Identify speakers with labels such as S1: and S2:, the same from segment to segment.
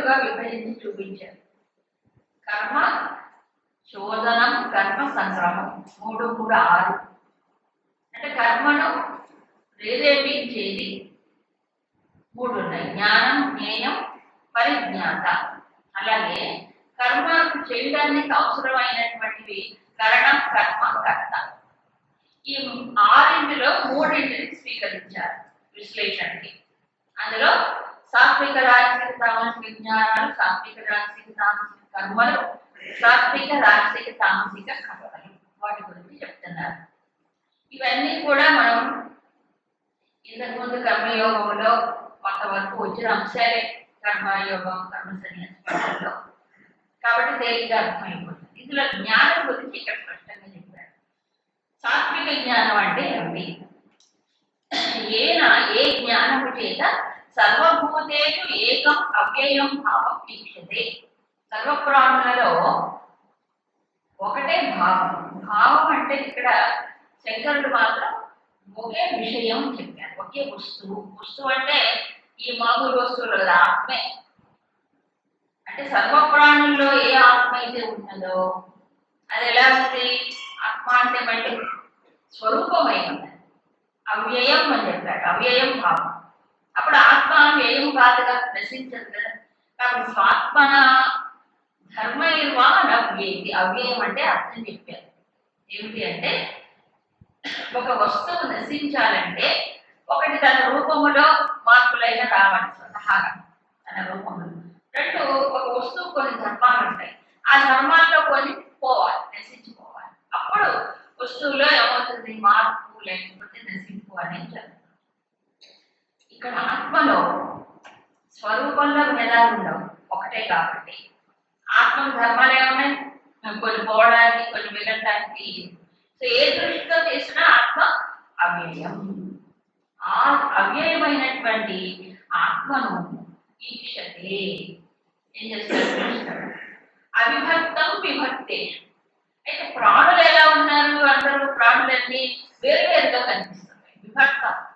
S1: రెండుగా విభజించి చూపించారు. కర్మ శోధనం కర్మ సంగ్రహం మూడు మూడు ఆరు. అంటే కర్మను ప్రేరేపించేది మూడు ఉన్నాయి. జ్ఞానం జ్ఞేయం పరిజ్ఞాత. అలాగే కర్మ చేయడానికి అవసరమైనటువంటివి కరణం కర్మ కర్త. ఈ ఆరింటిలో మూడింటిని స్వీకరించారు విశ్లేషణకి. అందులో సాత్విక రాజసిక తామసిక విజ్ఞానాలు సాత్విక రాజసిక తామసిక కర్మలు సాత్విక రాజసిక తామసిక కర్మలు. వాటి గురించి చెప్తున్నారు. ఇవన్నీ కూడా మనం ఇంతకుముందు కర్మయోగంలో కొంతవరకు వచ్చిన అంశాలే. కర్మయోగం కర్మ సన్యాసంలో కాబట్టి తేలిగ్గా అర్థమైపోతుంది. ఇందులో జ్ఞానం గురించి ఇక్కడ స్పష్టంగా చెప్పారు. సాత్విక జ్ఞానం అంటే ఏమిటి? ఏన ఏ జ్ఞానము చేత సర్వభూతేషు ఏకం అవ్యయం భావం వీక్షతే. సర్వప్రాణులలో ఒకటే భావం. భావం అంటే ఇక్కడ శంకరుడు మాత్రం ఒకే విషయం చెప్పారు. ఒకే వస్తువు. వస్తువు అంటే ఈ మామూలు వస్తువుల ఆత్మే. అంటే సర్వప్రాణుల్లో ఏ ఆత్మ అయితే ఉన్నదో అది ఎలా ఉంది? ఆత్మ అంటే మళ్ళీ స్వరూపమై ఉన్నది అవ్యయం అని చెప్పాడు అవ్యయం భావం. అప్పుడు ఆత్మ వ్యయం కాదుగా నశించదు కదా కాబట్టి స్వాత్మన ధర్మైర్వా నవ్యేది అవ్యయం అంటే అర్థం చెప్పారు. ఏమిటి అంటే ఒక వస్తువు నశించాలంటే ఒకటి తన రూపములో మార్పులైన రావాలి స్వతహాగా తన రూపంలో రెండు ఒక వస్తువు కొన్ని ధర్మాలు ఉంటాయి. ఆ ధర్మాల్లో కొన్ని పోవాలి నశించిపోవాలి. అప్పుడు వస్తువులో ఏమవుతుంది? మార్పు లేకపోతే నశింపు అనేది ఇక్కడ ఆత్మలో స్వరూపంలో భేదాలు ఉండవు. ఒకటే కాబట్టి. ఆత్మ ధర్మాలు ఏమున్నాయి? కొన్ని పోవడానికి కొన్ని మిగలడానికి. సో ఏ దృష్టితో చేసినా ఆత్మ అవ్యయం. ఆ అవ్యయమైనటువంటి ఆత్మను ఈక్షతే. ఏం చేస్తాడు అవిభక్తం విభక్తే. అయితే ప్రాణులు ఎలా ఉన్నారు? అందరూ ప్రాణులన్నీ వేరు వేరుగా కనిపిస్తున్నాయి. విభక్తం.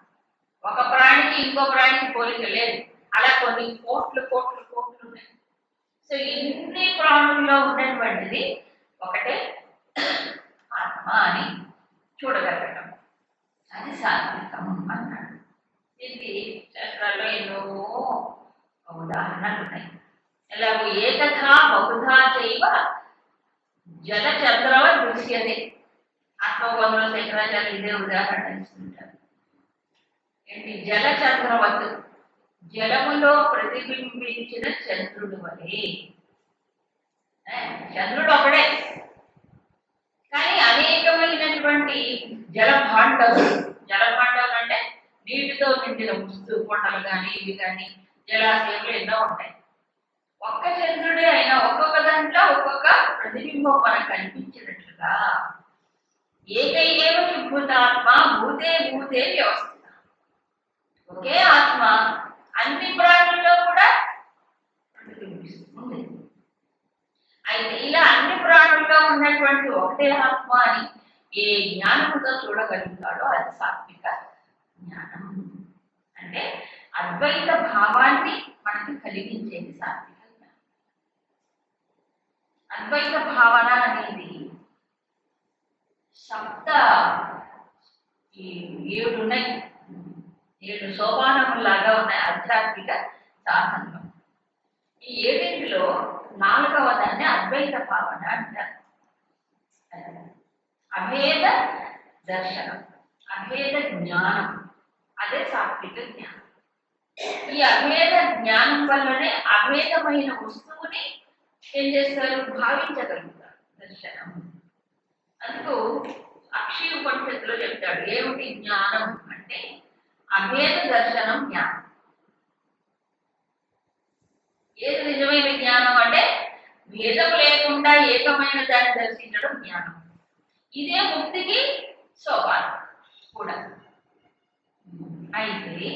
S1: ఒక ప్రాణికి ఇంకో ప్రాణికి పోలిక లేదు. అలా కొన్ని కోట్లు కోట్లు కోట్లు ఉన్నాయి. సో ఇన్ని ప్రాణుల్లో ఉన్నటువంటిది ఒకటే ఆత్మ అని చూడగలగటం. అది సాత్వికం అన్నాడు. దీనికి శాస్త్రాల్లో ఎన్నో ఉదాహరణలు ఉన్నాయి ఎలాగో ఏకథా బహుధా చేయవ జల చంద్రవ దృశ్యతే. ఆత్మబంధుల శంకరాచార్య ఇదే ఉదాహరణ ఇస్తుంటారు. ఇది జల చంద్రవత్ జలములో ప్రతిబింబించిన చంద్రుడు వలె. ఏ, చంద్రుడు ఒకడే. కానీ అనేకమైనటువంటి జల భాండవులు అంటే నీటితో నిండిన వస్తువు కొండలు కానీ ఇవి కానీ జలాశయాలు ఎన్నో ఉంటాయి. ఒక్క చంద్రుడే అయినా ఒక్కొక్క దాంట్లో ఒక్కొక్క ప్రతిబింబం మనకు కనిపించినట్లుగా. ఏకైకేవ భూతాత్మ భూతే భూతే వ్యవస్థ. ఒకే ఆత్మ అన్ని ప్రాణుల్లో కూడా అయితే ఇలా అన్ని ప్రాణుల్లో ఉన్నటువంటి ఒకటే ఆత్మ అని ఏ జ్ఞానముతో చూడగలుగుతాడో అది సాత్విక జ్ఞానం. అంటే అద్వైత భావాన్ని మనకి కలిగించేది సాత్విక జ్ఞానం. అద్వైత భావన అనేది సప్త ఈ ఏడు ఉన్నాయి లాగా సోపానములాగా ఉన్నాయి. ఆధ్యాత్మిక సాధనలు. ఈ ఏడింటిలో నాలుగవ దాన్ని అద్వైత భావన అంటారు. అభేద దర్శనం అభేద జ్ఞానం. అదే సాత్విక జ్ఞానం. ఈ అభేద జ్ఞానం వల్లనే అభేదమైన వస్తువుని ఏం చేస్తారు? భావించగలుగుతారు దర్శనం. అందుకు అక్షయ ఉపనిషత్తులో చెప్తాడు ఏమిటి జ్ఞానం? అభేద దర్శనం జ్ఞానం. ఏది నిజమైన జ్ఞానం అంటే భేదం లేకుండా ఏకమైన దాన్ని దర్శించడం జ్ఞానం. ఇదే ముక్తికి సోపానం కూడా. అయితే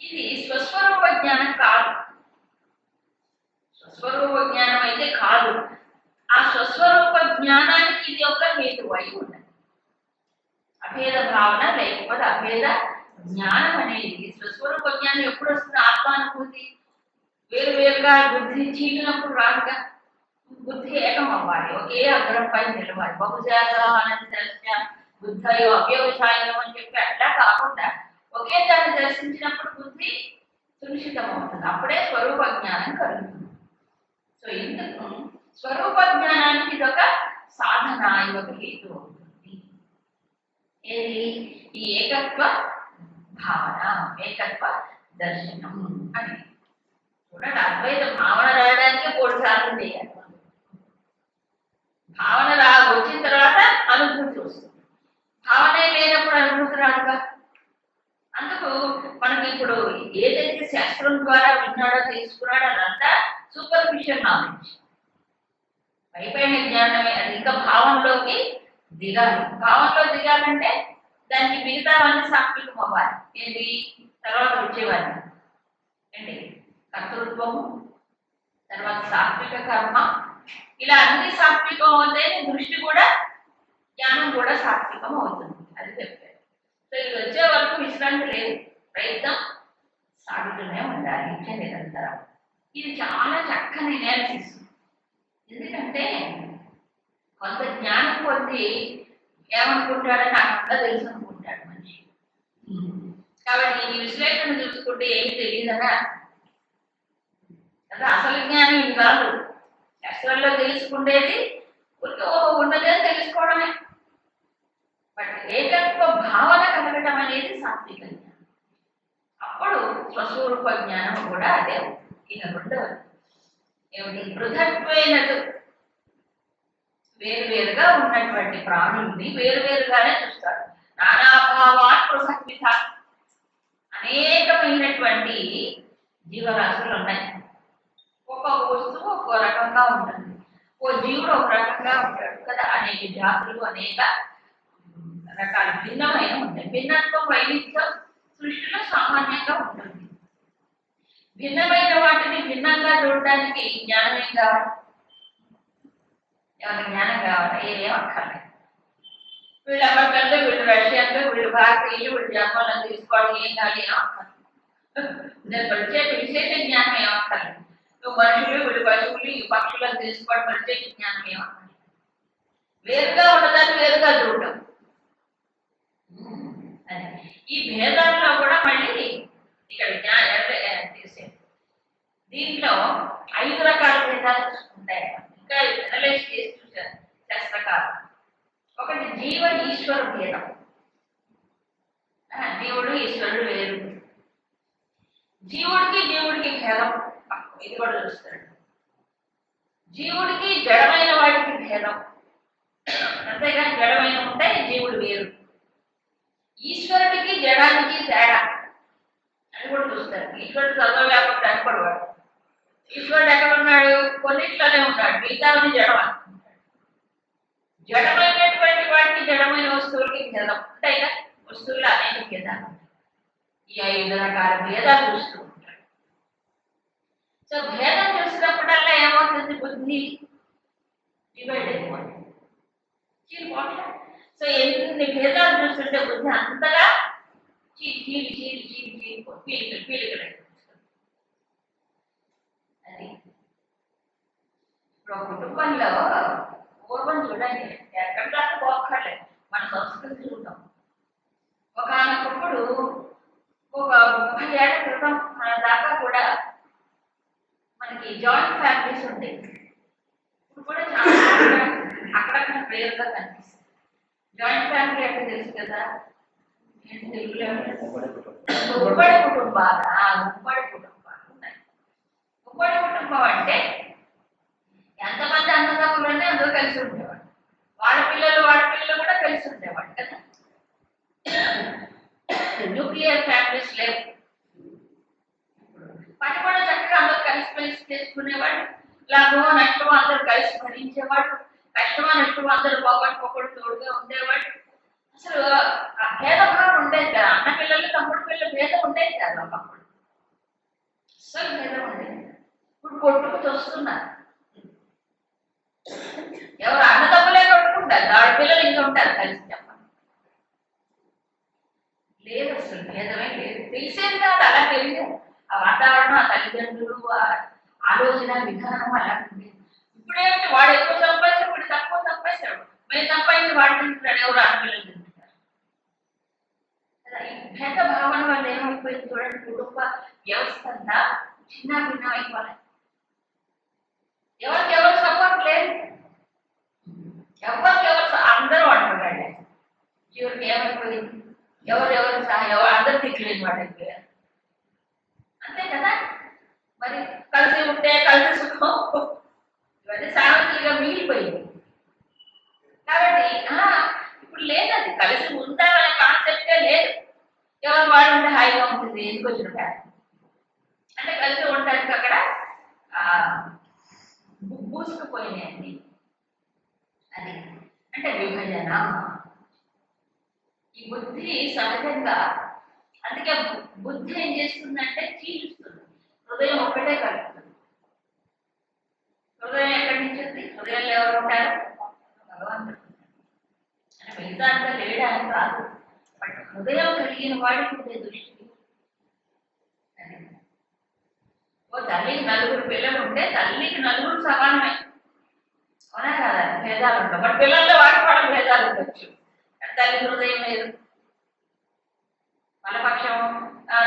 S1: ఇది స్వస్వరూప జ్ఞానం కాదు. స్వస్వరూప జ్ఞానం అయితే కాదు. ఆ స్వస్వరూప జ్ఞానానికి ఇది ఒక హేతు అయి ఉన్నది. అభేద భావన లేకపోతే అభేద జ్ఞానం అనేది స్వస్వరూప జ్ఞానం ఎప్పుడు వస్తుంది? ఆత్మానుభూతి. వేరు వేరుగా బుద్ధి చీలినప్పుడు రాదుగా బుద్ధి ఏకం అవ్వాలి. ఒకే అగ్రంపై నిలవాలి. బహుజాగ్రహాన్ని బుద్ధయో అవ్యవసాయం అని చెప్పి అట్లా కాకుండా ఒకే దాన్ని దర్శించినప్పుడు బుద్ధి సునిశ్చితం అవుతుంది అప్పుడే స్వరూప జ్ఞానం కలుగుతుంది. సో ఇందుకు స్వరూప జ్ఞానానికి ఇది ఒక సాధన ఇది ఒక హేతు అవుతుంది. ఏది ఈ ఏకత్వ భావన ఏకత్వ దర్శనం అని. చూడండి అద్వైత భావన రావడానికి మూడు సార్లు చేయాలి. భావన రా వచ్చిన తర్వాత అనుభూతి వస్తుంది. భావనే లేనప్పుడు అనుభూతి రాదుగా? అందుకు మనకి ఇప్పుడు ఏదైతే శాస్త్రం ద్వారా విన్నాడో తెలుసుకున్నాడో అదంతా సూపర్ఫిషియల్ నాలెడ్జ్ పైపైన జ్ఞానమే అది ఇంకా భావంలోకి దిగాలి. భావంలో దిగాలంటే దానికి మిగతావన్నీ సాత్వికం అవ్వాలి. ఏంటి తర్వాత వచ్చేవారు ఏంటి కర్తృత్వము తర్వాత సాత్విక కర్మ. ఇలా అన్ని సాత్వికం అవుతాయి దృష్టి కూడా జ్ఞానం కూడా సాత్వికం అవుతుంది. అది చెప్పారు. సో ఇది వచ్చే వరకు విశ్రాంతి లేదు. ప్రయత్నం సాగుతూనే ఉండాలి నిరంతరం. ఇది చాలా చక్కని ఎనాలిసిస్ ఎందుకంటే కొంత జ్ఞానం పొంది ఏమనుకుంటాడో నాకు అంతా తెలుసు. కాబట్టి ఈ విశ్లేషణ చూసుకుంటే ఏమి తెలియదనా అంటే అసలు జ్ఞానం ఇది కాదు. శాస్త్రంలో తెలుసుకుండేది ఓహో ఉన్నదే తెలుసుకోవడమే. బట్ ఏకత్వ భావన కలగటం అనేది సాత్విక జ్ఞానం. అప్పుడు స్వస్వరూప జ్ఞానం కూడా అదే ఇక రెండవది ఏమిటి? పృథక్వేనదు వేరువేరుగా ఉన్నటువంటి ప్రాణుల్ని వేరువేరుగానే చూస్తారు. నానాభావాన్ పృథక్విధ అనేకమైనటువంటి జీవరాశులు ఉన్నాయి ఒక్కొక్క వస్తువు ఒక్కో రకంగా ఉంటుంది. ఓ జీవుడు ఒక రకంగా ఉంటాడు కదా. అనేక జాతులు అనేక ఉమ్, రకాల భిన్నమైన ఉంటాయి. భిన్నత్వం వైవిధ్యం సృష్టిలో సామాన్యంగా ఉంటుంది. భిన్నమైన వాటిని భిన్నంగా చూడడానికి జ్ఞానం ఏం కావాలి? ఏమైనా జ్ఞానం కావాలి? ఏం అక్కర్లేదు. వీళ్ళు అమెరికన్లు వీళ్ళు రష్యన్లు వీళ్ళు భారతీయులు వీళ్ళు జర్మన్లు తీసుకోవడం ఏం కావాలి ఏం అక్కర్లేదు దాని ప్రత్యేక విశేష జ్ఞానం ఏం అక్కర్లేదు నువ్వు మనుషులు వీళ్ళు పశువులు ఈ పక్షులను తీసుకోవడం ప్రత్యేక జ్ఞానం ఏం అక్కర్లేదు వేరుగా ఉన్నదాన్ని వేరుగా చూడటం అది ఈ భేదాల్లో కూడా మళ్ళీ ఇక్కడ జ్ఞానం ఎంత తీసే దీంట్లో ఐదు రకాల భేదాలు ఉంటాయి ఇంకా అనలైజ్ చేసి చూసారు శాస్త్రకారు ఒకటి జీవ ఈశ్వర భేదం ఆ, జీవుడు ఈశ్వరుడు వేరు జీవుడికి జీవుడికి భేదం ఇది కూడా చూస్తాడు జీవుడికి జడమైన వాడికి భేదం అంతేగాని జడమైన ఉంటే జీవుడు వేరు ఈశ్వరుడికి జడానికి తేడా అని కూడా చూస్తారు ఈశ్వరుడు సర్వవ్యాపకుడు అనుకోడు ఈశ్వరుడు ఎక్కడ ఉన్నాడు కొన్నిట్లోనే ఉన్నాడు మిగతావని జడం అనుకుంటాడు జడమైనటువంటి వాటికి జడమైన వస్తువులకి భేదం ఉంటాయి కదా వస్తువులు అనేక భేదాలు ఉంటాయి. ఈ ఐదు రకాల భేదాలు చూస్తూ ఉంటాడు సో భేదం చూసినప్పుడల్లా ఏమవుతుంది? బుద్ధి డివైడ్ అయిపోతుంది. సో ఎన్ని భేదాలు చూస్తుంటే బుద్ధి అంతగా చీలి చీలి చీలి చీలి చీలిపో పీలికలు పీలికలు అది ఇప్పుడు కుటుంబంలో పూర్వం చూడండి ఎక్కడ దాకా పోక్కర్లేదు మన సంస్కృతి చూద్దాం. ఒక ఆమెకప్పుడు ఒక ముప్పై ఏళ్ళ క్రితం మన దాకా కూడా మనకి జాయింట్ ఫ్యామిలీస్ ఉండేవి ఇప్పుడు కూడా చాలా అక్కడక్కడ పేరుగా కనిపిస్తుంది జాయింట్ ఫ్యామిలీ అంటే తెలుసు కదా? ఏంటి ఉమ్మడి కుటుంబాలు. ఆ ఉమ్మడి కుటుంబాలు ఉన్నాయి. ఉమ్మడి కుటుంబం అంటే ఎంతమంది కలిసి ఉండేవాడు వాళ్ళ పిల్లలు వాళ్ళ పిల్లలు కూడా కలిసి ఉండేవాడు కదా. న్యూక్లియర్ ఫ్యామిలీస్ లేవు. పని కూడా చక్కగా అందరూ కలిసి కలిసి చేసుకునేవాడు లాభమో నష్టమో అందరూ కలిసి భరించేవాడు కష్టమో నష్టమో అందరూ పోగొట్టుకోకూడదు తోడుగా ఉండేవాడు అసలు ఆ భేదభావం ఉండేది కదా. అన్న పిల్లలు తమ్ముడు పిల్లలు భేదం ఉండేది కదా ఒకప్పుడు. అసలు భేదం ఉండేది. ఇప్పుడు కొట్టుకు తోస్తున్నారు. ఉంటారు. ఆడపిల్లలు ఇంకా ఉంటారు కలిసి చెప్పండి. లేదు అసలు భేదమే లేదు. తెలిసేది కాదు అలా తెలియదు. ఆ వాతావరణం ఆ తల్లిదండ్రులు ఆ ఆలోచన విధానం అలా ఉంది. ఇప్పుడేంటి వాడు ఎక్కువ సంపాదించాడు ఇప్పుడు తక్కువ సంపాదిస్తాడు. మేము సంపాదించి వాడు తింటున్నాడు ఎవరు? ఆడపిల్లలు తింటున్నారు. భేద భావన వల్ల ఏమైపోయింది చూడండి. కుటుంబ వ్యవస్థ అంతా చిన్న భిన్నం అయిపోవాలి ఎవరికి ఎవరు సపోర్ట్ లేదు. ఎవరికి ఎవరు అందరూ అంటున్నాడు చివరికి ఏమైపోయింది ఎవరు ఎవరు సహాయం ఎవరు అందరు తిట్టలేని వాడు అంతే కదా? మరి కలిసి ఉంటే కలిసి సుఖం ఇవన్నీ సామెతలుగా మిగిలిపోయింది కాబట్టి ఇప్పుడు లేదండి కలిసి ఉందామనే కాన్సెప్టే లేదు. ఎవరు వాడు ఉంటే హాయిగా ఉంటుంది ఎందుకు వచ్చిన అంటే కలిసి ఉండడానికి అక్కడ ఆ, బూ- బూసుకుపోయినాయండి అది. అంటే విభజన ఈ బుద్ధి సహజంగా అందుకే బుద్ధి ఏం చేస్తుందంటే చీలుస్తుంది. హృదయం ఒక్కటే కలుపుతుంది. హృదయం ఎక్కడి నుంచి ఉంది? హృదయంలో ఎవరు ఉంటారు? భగవంతుడు మిగతా అంతా లేడా కాదు బట్ హృదయం కలిగిన వాడికి ఉండే దృష్టి. ఓ తల్లికి నలుగురు పిల్లలు ఉంటే తల్లికి నలుగురు సమానమే. అవునా కాదా భేదాలు ఉంటాయి బట్ పిల్లల్లో వాటి వాళ్ళ భేదాలు ఉండొచ్చు తల్లి హృదయం లేదు. మలపక్షం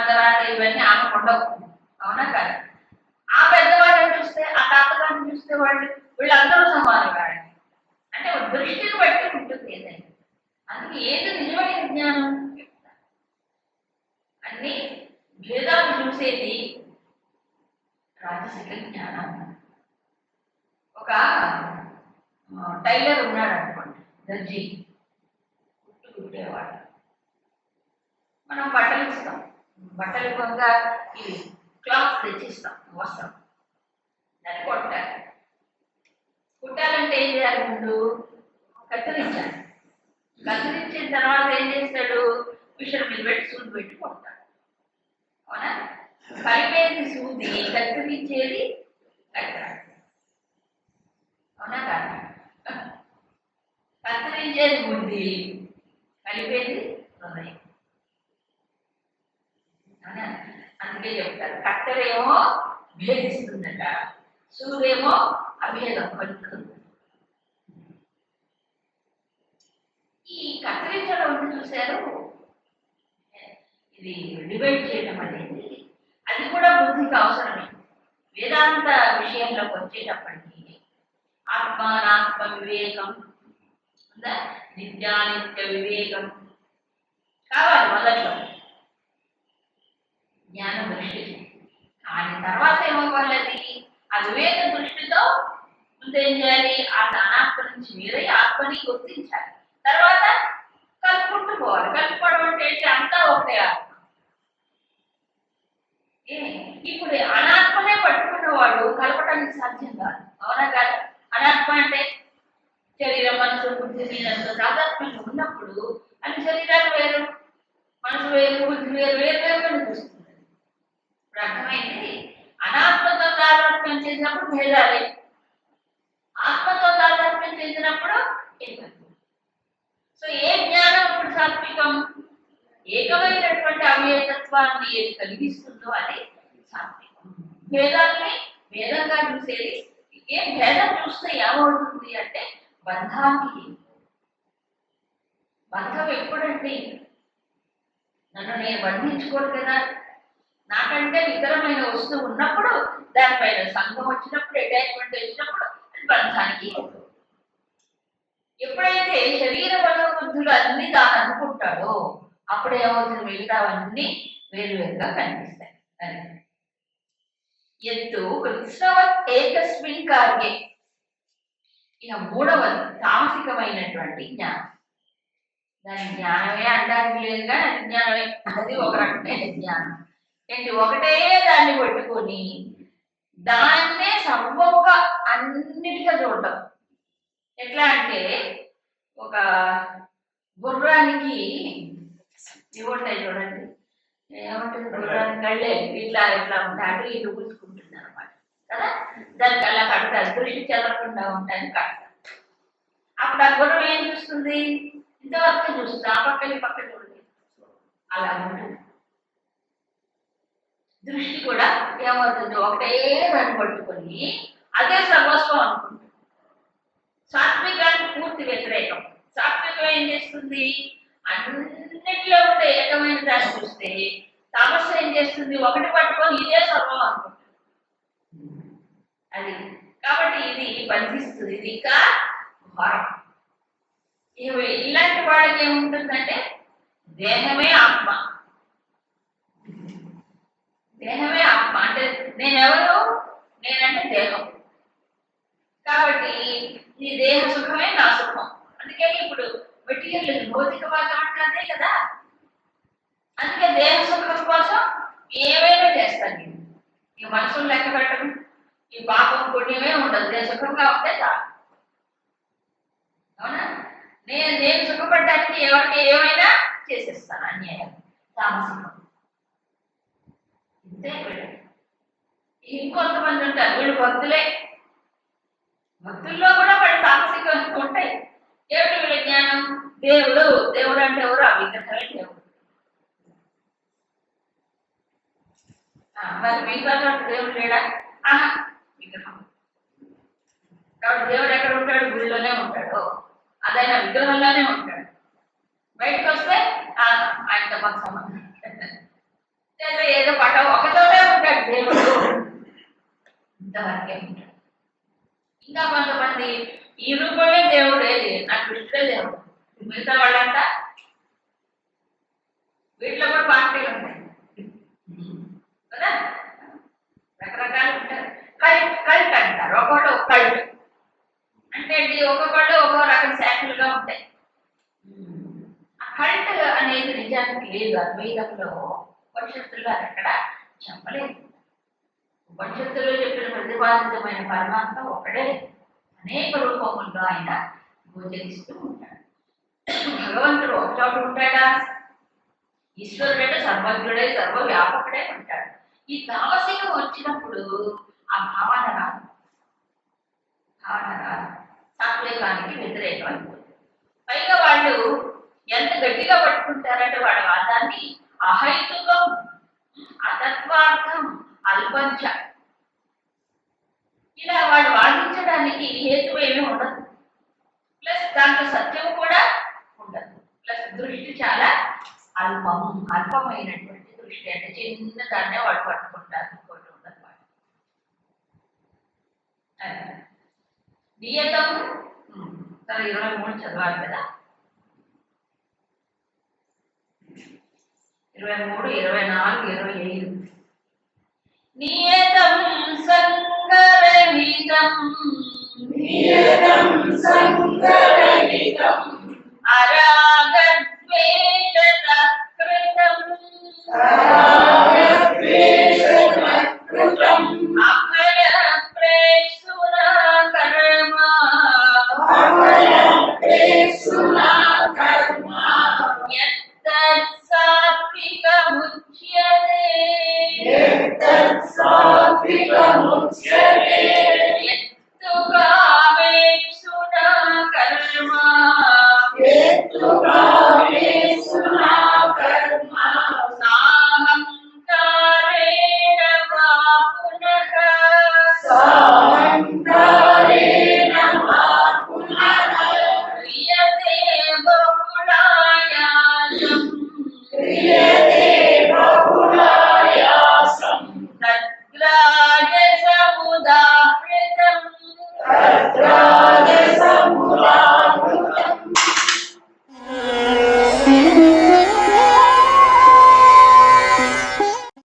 S1: తర్వాత ఇవన్నీ ఆమె ఉండవు అవునా కాదు? ఆ పెద్దవాళ్ళని చూస్తే ఆ తాతగారిని చూస్తే వాళ్ళు వీళ్ళందరూ సమానం కాదండి. అంటే దృష్టిని బట్టి ఉంటుంది ఏదైనా. అందుకే ఏది నిజమైన జ్ఞానం? అన్ని భేదాలు చూసేది రాజసిక జ్ఞానం ఒక ఆ, టైలర్ ఉన్నాడు అనుకోండి దర్జీ. కుట్టు కుట్టేవాడు మనం బట్టలు ఇస్తాం. బట్టలు కొంత ఇవి క్లాత్ తెచ్చిస్తాం వస్త్రం. దాన్ని కొట్టాలి. కుట్టాలంటే ఏం చేయాలి ముందు? కత్తిరించాలి. కత్తిరించిన తర్వాత ఏం చేస్తాడు? మిషన్ మీద పెట్టి సూది పెట్టి కొడతాడు. అవునా? కలిపేది సూది కత్తిరించేది కత్తెర అవునా కాదు? కత్తిరించేది బుద్ధి కలిపేది హృదయం. అందుకే చెప్తారు. కత్తరేమో భేదిస్తుందట సూర్యేమో అభేదం పడుతుంది ఈ కత్తిరించడం ఉంది చూశారు? ఇది డిబేట్ చేయడం అనేది అది కూడా బుద్ధికి అవసరమే. వేదాంత విషయంలోకి వచ్చేటప్పటికి ఆత్మానాత్మ వివేకం ఉందా నిత్యానిత్య వివేకం. కావాలి మొదట్లో. జ్ఞాన దృష్టి కానీ తర్వాత ఏమవ్వాలి ఆ వివేక దృష్టితో ముందు ఏం చేయాలి? ఆ అనాత్మ నుంచి మీరే ఆత్మని గుర్తించాలి. తర్వాత కలుపుకుంటూ పోవాలి. కలుపుకోవడం అంటే ఏంటి? అంతా ఒకటే ఆత్మ. ఇప్పుడు అనాత్మనే పట్టుకున్నవాడు కలపడానికి సాధ్యం కాదు. అవునా కాదు? అనాత్మ అంటే శరీరం మనసు బుద్ధి మీదంతా తాదాత్మ్యంగా ఉన్నప్పుడు అది శరీరాలు వేరు మనసు వేరు బుద్ధి వేరు వేరు వేరు కనిపిస్తుంది ఇప్పుడు అర్థమైంది? అనాత్మతో తాదాత్మ్యం చేసినప్పుడు భేదాలే. ఆత్మతో తాదాత్మ్యం చేసినప్పుడు సో ఏ జ్ఞానం ఇప్పుడు సాత్వికం? ఏకమైనటువంటి అవ్యయతత్వాన్ని ఏది కలిగిస్తుందో అది సాత్వికం. భేదాలని భేదంగా చూసేది ఏ భేదం చూస్తే ఏమవుతుంది అంటే బంధానికి బంధం ఎప్పుడండి నన్ను నేను బంధించుకోడు కదా. నాకంటే ఇతరమైన వస్తువు ఉన్నప్పుడు దానిపైన సంఘం వచ్చినప్పుడు అటాచ్మెంట్ వచ్చినప్పుడు అది బంధానికి ఎప్పుడైతే శరీర బలబుద్ధులు అన్ని దాని అనుకుంటాడో అప్పుడు ఏమవుతుంది మిగతావన్నీ వేరువేరుగా కనిపిస్తాయి. ఎత్తు కృష్ణవత్ ఏకస్మిన్ కార్యే ఇక మూడవది తామసికమైనటువంటి జ్ఞానం. దాని జ్ఞానమే అంటానికి లేదు కానీ అది జ్ఞానమే. అది ఒక రకమైన జ్ఞానం. ఏంటి? ఒకటే దాన్ని పెట్టుకొని దాన్నే సర్వంగా అన్నిటిగా చూడటం. ఎట్లా అంటే ఒక గుర్రానికి ఇవి ఉంటాయి చూడండి. ఏమంటుంది గుర్రానికి కళ్ళే ఇట్లా ఇట్లా ఉంటాయి. అటు ఇటు కూర్చుకుంటుంది కదా? దానికి అలా కడతారు దృష్టి చెదరకుండా ఉంటాయని కడతారు అప్పుడు ఆ గుర్రం ఏం చూస్తుంది? ఇంతవరకు చూస్తుంది. ఆ పక్క ఈ పక్క చూడండి అలా ఉంటుంది. దృష్టి కూడా ఏమవుతుంది ఒకటే దాన్ని పట్టుకొని అదే సర్వస్వం అనుకుంటుంది. సాత్వికానికి పూర్తి వ్యతిరేకం. సాత్వికం ఏం చేస్తుంది? అన్నిటిలో ఉండే ఏకమైన దాన్ని చూస్తే తపస్సు ఏం చేస్తుంది? ఒకటి పట్టుకొని ఇదే సర్వం అనుకుంటుంది. అది. కాబట్టి ఇది బంధిస్తుంది. ఇది ఇక భారం ఇలాంటి వాళ్ళకి ఏముంటుందంటే దేహమే ఆత్మ. దేహమే ఆత్మ. అంటే నేనెవరు? నేనంటే దేహం. కాబట్టి ఈ దేహ సుఖమే నా సుఖం. అందుకే ఇప్పుడు మెటీరియల్ భౌతికవాదం అంటే అదే కదా? అందుకే దేహ సుఖం కోసం ఏమైనా చేస్తాను నేను. ఈ మనసును లెక్క పెట్టడం ఈ పాపం పుణ్యమే ఉండదు. నేను సుఖంగా ఉంటే చాలు. అవునా? నేను నేను సుఖపడడానికి ఎవరికి ఏమైనా చేసేస్తాను అన్యాయం తామసికం ఇంతే ఇంకొంతమంది ఉంటారు. వీళ్ళు భక్తులే. భక్తుల్లో కూడా వాళ్ళు తామసికం ఉంటాయి. ఏమిటి వీళ్ళ జ్ఞానం? దేవుడు. దేవుడు అంటే ఎవరు? ఆ విగ్రహమే దేవుడు. మరి మిగతా చోట దేవుడు లేడా? ఆహా విగ్రహం కాబట్టి దేవుడు ఎక్కడ ఉంటాడు? గుడిలోనే ఉంటాడు. అదైన విగ్రహంలోనే ఉంటాడు. బయటకు వస్తే ఆ, ఆయనతో మాకు సంబంధం లేదా. ఏదో పట ఒకతోనే ఉంటాడు దేవుడు. ఇంతవరకే ఉంటాడు. ఇంకా కొంతమంది ఈ రూపమే దేవుడు ఏది? నాకు కృష్ణుడే దేవుడు. మిగతా వాళ్ళంతా వీటిలో కూడా పార్టీలు ఉంటాయి. కదా రకరకాలు ఉంటారు కల్ట్ కల్ట్ అంటారు పళ్ళు. అంటే ఇది ఒక్కో రకం శాఖలుగా ఉంటాయి. ఆ అనేది నిజానికి లేదు. అద్వైతంలో ఉపనిషత్తులు అది ఎక్కడ చెప్పలేదు. ఉపనిషత్తుల్లో చెప్పిన ప్రతిపాదితమైన పరమాత్మ ఒకడే అనేక రూపముల్లో ఆయన గోచరిస్తూ ఉంటాడు. భగవంతుడు ఒకచోట ఉంటాడా? ఈశ్వరుడు అంటే సర్వజ్ఞుడే సర్వవ్యాపకుడే ఉంటాడు. ఈ తామసికం వచ్చినప్పుడు ఆ భావన రాదు. భావన సాత్వికానికి వ్యతిరేకం అయిపోతుంది పైగా వాళ్ళు ఎంత గట్టిగా పట్టుకుంటారంటే వాళ్ళ వాదాన్ని అహైతుకం అతత్వార్థం అల్పంచ. ఇలా వాడు వాదించడానికి హేతు ఏమీ ఉండదు. ప్లస్ దాంట్లో సత్యం కూడా ఉండదు. ప్లస్ దృష్టి చాలా అల్పం అల్పమైనటువంటి దృష్టి అంటే చిన్న దాన్నే వాడు పట్టుకుంటారు. ఇంకోటి ఉండదు వాడు అది. నియతం తన ఇరవై మూడు చదవాలి కదా ఇరవై మూడు ఇరవై నాలుగు ఇరవై ఐదు నియతం సంగరహితం
S2: నియతం సంగరహితం
S1: అరాగద్వేషత